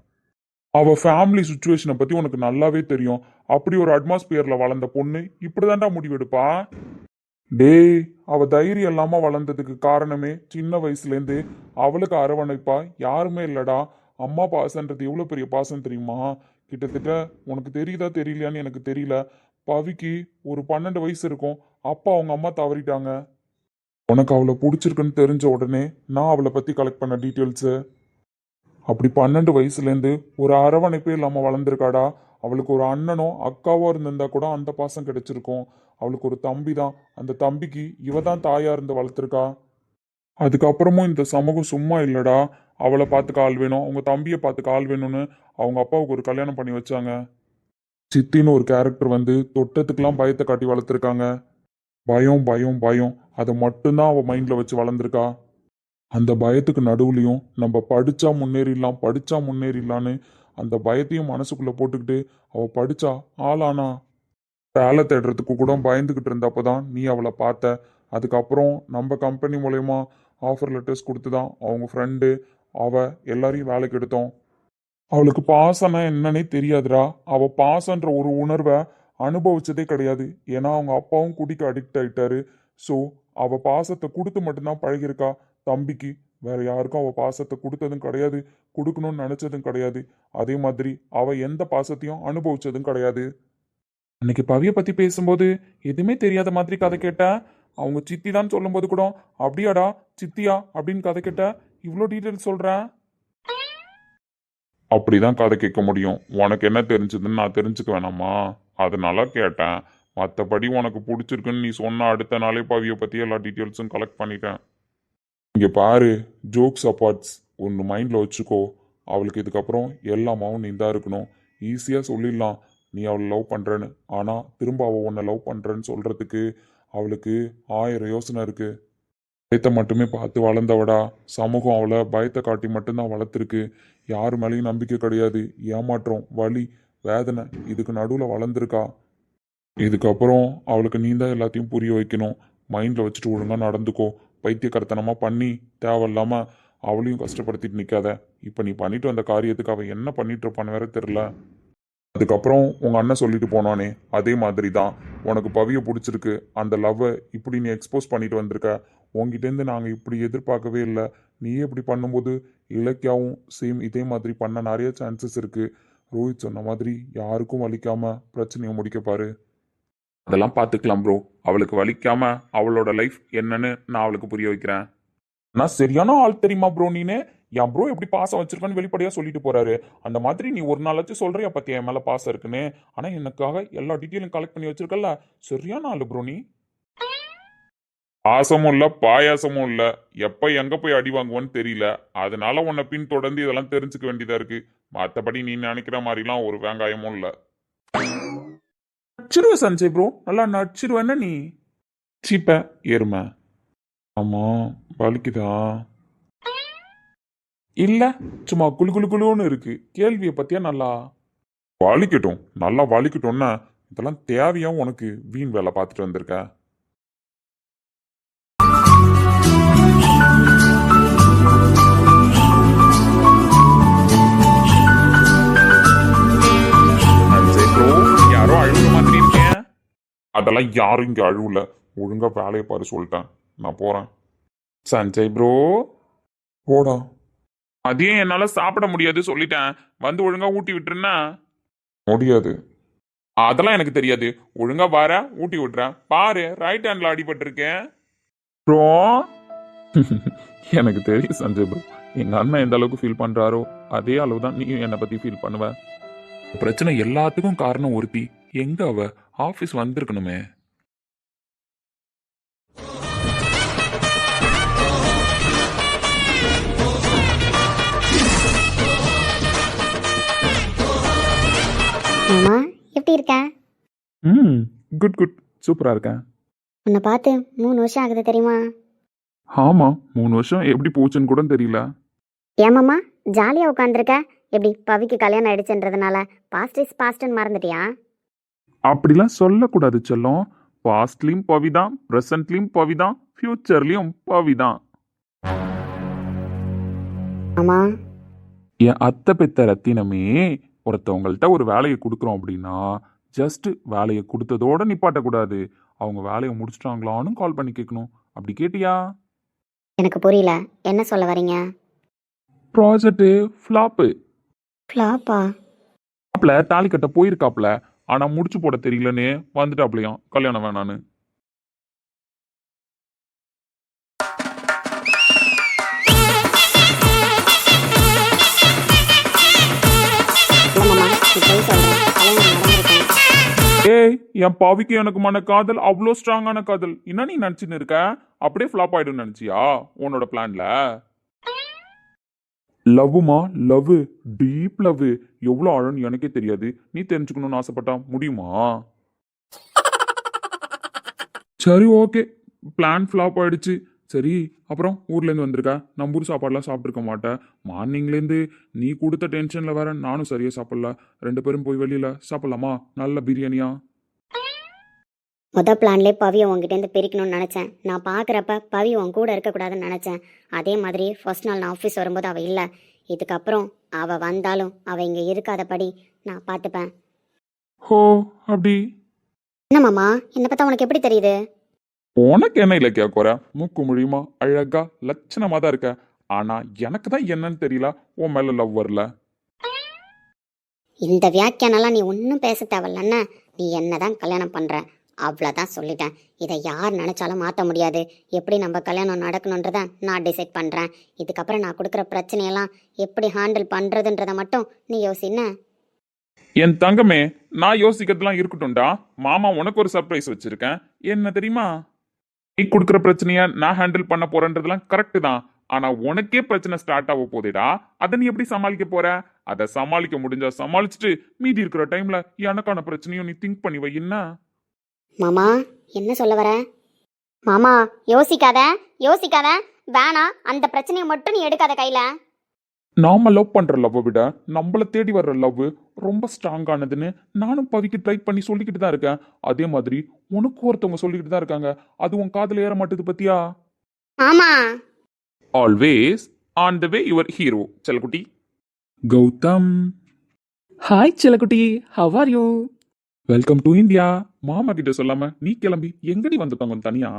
அவ ஃபேமிலி சுச்சுவேஷனை பத்தி உனக்கு நல்லாவே தெரியும். அப்படி ஒரு அட்மாஸ்பியர்ல வளர்ந்த பொண்ணு இப்படிதான்டா முடிவெடுப்பா? டேய் அவ தைரியம் இல்லாம வளர்ந்ததுக்கு காரணமே சின்ன வயசுலேருந்து அவளுக்கு அரவணைப்பா யாருமே இல்லடா. அம்மா பாசன்றது எவ்வளோ பெரிய பாசம் தெரியுமா? கிட்டத்தட்ட உனக்கு தெரியுதா தெரியலையான்னு எனக்கு தெரியல. பவிக்கு ஒரு பன்னெண்டு வயசு இருக்கும். அப்பா அவங்க அம்மா தவறிட்டாங்க. உனக்கு அவளை பிடிச்சிருக்குன்னு தெரிஞ்ச உடனே நான் அவளை பற்றி கலெக்ட் பண்ண டீட்டெயில்ஸு அப்படி பன்னெண்டு வயசுலேருந்து ஒரு அரவணைப்பே இல்லாமல் வளர்ந்துருக்காடா. அவளுக்கு ஒரு அண்ணனோ அக்காவோ இருந்திருந்தா கூட அந்த பாசம் கிடைச்சிருக்கும். அவளுக்கு ஒரு தம்பி தான் அந்த தம்பிக்கு இவ தான் தாயாக இருந்து வளர்த்துருக்கா. அதுக்கப்புறமும் இந்த சமூகம் சும்மா இல்லைடா. அவளை பார்த்துக்க ஆள் வேணும் அவங்க தம்பியை பார்த்துக்க ஆள் வேணும்னு அவங்க அப்பாவுக்கு ஒரு கல்யாணம் பண்ணி வச்சாங்க. சித்தின்னு ஒரு கேரக்டர் வந்து தொட்டத்துக்கெல்லாம் பயத்தை காட்டி வளர்த்துருக்காங்க. பயம் பயம் பயம். அதை மட்டும்தான் அவள் மைண்டில் வச்சு வளர்ந்துருக்கா. அந்த பயத்துக்கு நடுவுலையும் நம்ம படித்தா முன்னேறிடலாம் படித்தா முன்னேறிடலான்னு அந்த பயத்தையும் மனசுக்குள்ளே போட்டுக்கிட்டு அவள் படித்தா ஆளானா? வேலை தேடுறதுக்கு கூட பயந்துக்கிட்டு இருந்தப்போ தான் நீ அவளை பார்த்த. அதுக்கப்புறம் நம்ம கம்பெனி மூலயமா ஆஃபர் லெட்டர்ஸ் கொடுத்து தான் அவங்க ஃப்ரெண்டு அவ எல்லாரையும் வேலைக்கு எடுத்தோம். அவளுக்கு பாசம்னா என்னன்னே தெரியாதுடா. அவ பாசன்ற ஒரு உணர்வை அனுபவிச்சதே கிடையாது. ஏன்னா அவங்க அப்பாவும் குடிக்க அடிக்ட் ஆயிட்டாரு. ஸோ அவ பாசத்தை கொடுத்து மட்டும்தான் பழகிருக்கா தம்பிக்கு வேற யாருக்கும் அவ பாசத்தை கொடுத்ததும் கிடையாது. கொடுக்கணும்னு நினைச்சதும் கிடையாது. அதே மாதிரி அவ எந்த பாசத்தையும் அனுபவிச்சதும் கிடையாது. அன்னைக்கு பவியை பத்தி பேசும்போது எதுவுமே தெரியாத மாதிரி கதை கேட்ட அவங்க சித்தி தான் சொல்லும்போது கூட அப்படியாடா சித்தியா? அப்படின்னு கதை கேட்ட இவ்வளோ டீட்டெயில் சொல்றேன் அப்படிதான் கதை கேட்க முடியும். உனக்கு என்ன தெரிஞ்சதுன்னு நான் தெரிஞ்சுக்க வேணாமா? அதனால கேட்டேன். மற்றபடி உனக்கு பிடிச்சிருக்குன்னு நீ சொன்ன அடுத்த நாளே பவியை பற்றி எல்லா டீட்டெயில்ஸும் கலெக்ட் பண்ணிட்டேன். இங்கே பாரு ஜோக்ஸ் அப்பார்ட்ஸ் ஒன்று மைண்டில் வச்சுக்கோ. அவளுக்கு இதுக்கப்புறம் எல்லாமாவும் நீ தான் இருக்கணும். ஈஸியாக சொல்லிடலாம். நீ அவளை லவ் பண்ணுறேன்னு ஆனால் திரும்ப அவள் உன்னை லவ் பண்ணுறேன்னு சொல்கிறதுக்கு அவளுக்கு ஆயிரம் யோசனை இருக்குது பயத்தை மட்டுமே பார்த்து வளர்ந்தவடா. சமூகம் அவளை பயத்தை காட்டி மட்டும்தான் வளர்த்துருக்கு. யார் மேலேயும் நம்பிக்கை கிடையாது. ஏமாற்றம் வலி வேதனை இதுக்கு நடுவில் வளர்ந்துருக்கா. இதுக்கப்புறம் அவளுக்கு நீ தான் எல்லாத்தையும் புரிய வைக்கணும். மைண்டில் வச்சுட்டு ஒழுங்காக நடந்துக்கோ. பைத்தியக்கரத்தனமாக பண்ணி தேவையில்லாமல் அவளையும் கஷ்டப்படுத்திட்டு நிற்காத இப்போ நீ பண்ணிட்டு வந்த காரியத்துக்கு அவள் என்ன பண்ணிட்டு இருப்பான்னு வேற தெரில அதுக்கப்புறம் உங்கள் அண்ணன் சொல்லிட்டு போனானே அதே மாதிரி தான் உனக்கு பவியை பிடிச்சிருக்கு. அந்த லவ்வை இப்படி நீ எக்ஸ்போஸ் பண்ணிட்டு வந்திருக்க. உங்ககிட்டேருந்து நாங்கள் இப்படி எதிர்பார்க்கவே இல்லை. நீயே இப்படி பண்ணும்போது இலக்கியாவும் சேம் இதே மாதிரி பண்ண நிறைய சான்சஸ் இருக்குது ரோஹித் சொன்ன மாதிரி யாருக்கும் வலிக்காமல் பிரச்சனையை முடிக்கப்பாரு அதெல்லாம் பார்த்துக்கலாம் ப்ரோ அவளுக்கு வலிக்காம அவளோட லைஃப் என்னன்னு நான் அவளுக்கு புரிய வைக்கிறேன். நான் சரியான ஆள் தெரியுமா ப்ரோ நீனு? என் ப்ரோ எப்படி பாசம் வச்சிருக்கேன்னு வெளிப்படையாக சொல்லிட்டு போறாரு. அந்த மாதிரி நீ ஒரு நாளாச்சும் சொல்றியா பத்தி என் மேலே பாசம் இருக்குன்னு. ஆனால் எனக்காக எல்லா டீட்டெயிலும் கலெக்ட் பண்ணி வச்சிருக்கல சரியான ஆள் ப்ரோ நீ. பாசமும் இல்ல பாயாசமும் இல்ல. எப்ப எங்க போய் அடி வாங்குவோன்னு தெரியல. அதனால உன்னை பின் தொடர்ந்து இதெல்லாம் தெரிஞ்சுக்க வேண்டியதா இருக்கு. மத்தபடி நீ நினைக்கிற மாதிரிலாம் ஒரு வெங்காயமும் இல்ல. நடிச்சிருவ சஞ்சய் ப்ரோ நல்லா நடிச்சிருவேன்னா நீ? சீப்ப எருமை. ஆமா வலிக்குதா? இல்ல சும்மா குளு குளு குளுன்னு இருக்கு. கேள்வியை பத்தியா நல்லா? வலிக்கட்டும். நல்லா வலிக்கட்டும்னா. இதெல்லாம் தேவையா உனக்கு? வீண் வேலை பார்த்துட்டு வந்திருக்க. அதெல்லாம் யாரும் இங்கே அழுவல. ஒழுங்காக வேலையை பாரு சொல்லிட்டேன். நான் போகிறேன் சஞ்சய் ப்ரோ போடா. அதையும் என்னால் சாப்பிட முடியாது சொல்லிட்டேன். வந்து ஒழுங்காக ஊட்டி விட்டுருன்னா முடியாது. அதெல்லாம் எனக்கு தெரியாது. ஒழுங்கா வர ஊட்டி விட்டுறேன் பாரு ரைட் ஹேண்ட்ல அடிபட்டிருக்கேன். ப்ரோ எனக்கு தெரியும் சஞ்சய் ப்ரோ எங்க அண்ணன் எந்த அளவுக்கு ஃபீல் பண்றாரோ அதே அளவு தான் நீயும் என்னை பத்தி ஃபீல் பண்ணுவ. பிரச்சனை எல்லாத்துக்கும் காரணம் ஒருத்தி. எங்க அவ? ஆபீஸ் வந்திருக்கணுமே. மாமா எப்படி இருக்க? ம் குட் குட். சூப்பரா இருக்கேன். உன்னை பார்த்து மூணு வருஷம் ஆகுது தெரியுமா? ஆமா மூணு வருஷம் எப்படி போச்சுன்னு கூட தெரியல. ஏமாம்மா ஜாலியாக உட்காந்துருக்க எப்படி பவிக்கு கல்யாணம் ஆயிடுச்சுன்றதுனால பாஸ்ட் இஸ் பாஸ்ட்னு மறந்துட்டியா? அப்படிலாம் சொல்லக்கூடாது செல்லம். பாஸ்ட்லயும் பவிதான் ப்ரெசன்ட்லயும் பவிதான் ஃபியூச்சர்லயும் பவிதான். ஆமா. என் அத்தை பெத்த ரத்தினமே ஒருத்தவங்கள்ட்ட ஒரு வேலையை கொடுக்குறோம் அப்படின்னா ஜஸ்ட் வேலையை கொடுத்ததோட நிப்பாட்டக்கூடாது. அவங்க வேலையை முடிச்சிட்டாங்களான்னு கால் பண்ணி கேட்கணும். அப்படி கேட்டியா? எனக்கு புரியல. என்ன சொல்ல வரீங்க? ப்ராஜெக்ட் ஃப்ளாப்பு ஃப்ளாப்பா மாப்பிள தாலி கட்ட போயிருக்காப்ல. ஆனா முடிச்சு போட தெரியலன்னு வந்துட்டாப்லையாம் கல்யாணம் வேணான்னு. ஏய் என் பாவிக்கு எனக்கு மன காதல் அவ்வளோ ஸ்ட்ராங்கான காதல். என்ன நீ நினச்சின்னு இருக்க? அப்படியே ஃப்ளாப் ஆயிடும்னு நினச்சியா உன்னோட பிளான்ல லவ்வுமா? லவ் டீப் லவ் எவ்வளோ ஆழம்னு எனக்கே தெரியாது. நீ தெரிஞ்சுக்கணும்னு ஆசைப்பட்டா முடியுமா? சரி ஓகே பிளான் ஃப்ளாப் ஆயிடுச்சு. சரி அப்புறம் ஊர்லேருந்து வந்திருக்க. நம்ம ஊர் சாப்பாடெலாம் சாப்பிட்ருக்க மாட்டேன். மார்னிங்லேருந்து நீ கொடுத்த டென்ஷனில் வேற நானும் சரியாக சாப்பிட்ல. ரெண்டு பேரும் போய் வெளியில் சாப்பிட்லாமா? நல்ல பிரியாணியா? முத பிளான்லேயே பவியை உங்ககிட்டேருந்து பிரிக்கணும்னு நினச்சேன். நான் பார்க்குறப்ப பவி உன் கூட இருக்கக்கூடாதுன்னு நினச்சேன். அதே மாதிரி ஃபர்ஸ்ட் நாள் நான் ஆஃபீஸ் வரும்போது அவள் இல்லை. இதுக்கப்புறம் அவள் வந்தாலும் அவள் இங்கே இருக்காதபடி நான் பார்த்துப்பேன் ஹோ அப்படி. என்ன மாமா? என்னை பார்த்தா உனக்கு எப்படி தெரியுது? உனக்கு என்ன இலக்கியா குறை மூக்கு முழியுமா? அழகா லட்சணமா தான் இருக்க. ஆனா எனக்கு தான் என்னன்னு தெரியல. உன் மேல லவ் வரல. இந்த வியாக்கியானெல்லாம் நீ ஒன்றும் பேச தேவையில்லண்ண நீ என்ன தான் கல்யாணம் பண்ணுற அவ்வளோதான் சொல்லிட்டேன். இதை யார் நினச்சாலும் மாற்ற முடியாது. எப்படி நம்ம கல்யாணம் நடக்கணுன்றத நான் டிசைட் பண்ணுறேன் இதுக்கப்புறம் நான் கொடுக்குற பிரச்சனையெல்லாம் எப்படி ஹேண்டில் பண்ணுறதுன்றதை மட்டும் நீ யோசின்னு. என் தங்கமே நான் யோசிக்கிறதுலாம் இருக்கட்டும்டா. மாமா உனக்கு ஒரு சர்ப்ரைஸ் வச்சிருக்கேன். என்ன தெரியுமா? நீ கொடுக்குற பிரச்சனையை நான் ஹேண்டில் பண்ண போறேன்றதெல்லாம் கரெக்டு தான். ஆனா உனக்கே பிரச்சனை ஸ்டார்ட் ஆக போதேடா அதை நீ எப்படி சமாளிக்க போற? அதை சமாளிக்க முடிஞ்சா சமாளிச்சுட்டு மீதி இருக்கிற டைம்ல எனக்கான பிரச்சனையும் நீ திங்க் பண்ணி வை என்ன? மாமா என்ன சொல்ல வர? மாமா யோசிக்காத யோசிக்காத. வேணாம் அந்த பிரச்சனையை மட்டும் நீ எடுக்காத கையில். நாம லவ் பண்ற லவ்வை விட நம்மள தேடி வர்ற லவ் ரொம்ப ஸ்ட்ராங்கானதுன்னு நானும் பவிக்கு ட்ரை பண்ணி சொல்லிக்கிட்டு தான் இருக்கேன். அதே மாதிரி உனக்கு ஒருத்தவங்க சொல்லிக்கிட்டு தான் இருக்காங்க. அது உன் காதுல ஏற மாட்டுது பத்தியா? ஆமா. Always on the way your hero செல்லக்குட்டி. கௌதம். ஹாய் செல்லக்குட்டி. How are you welcome to India மாமா கிட்ட சொல்லாம நீ கிளம்பி எங்கடி வந்து தனியா?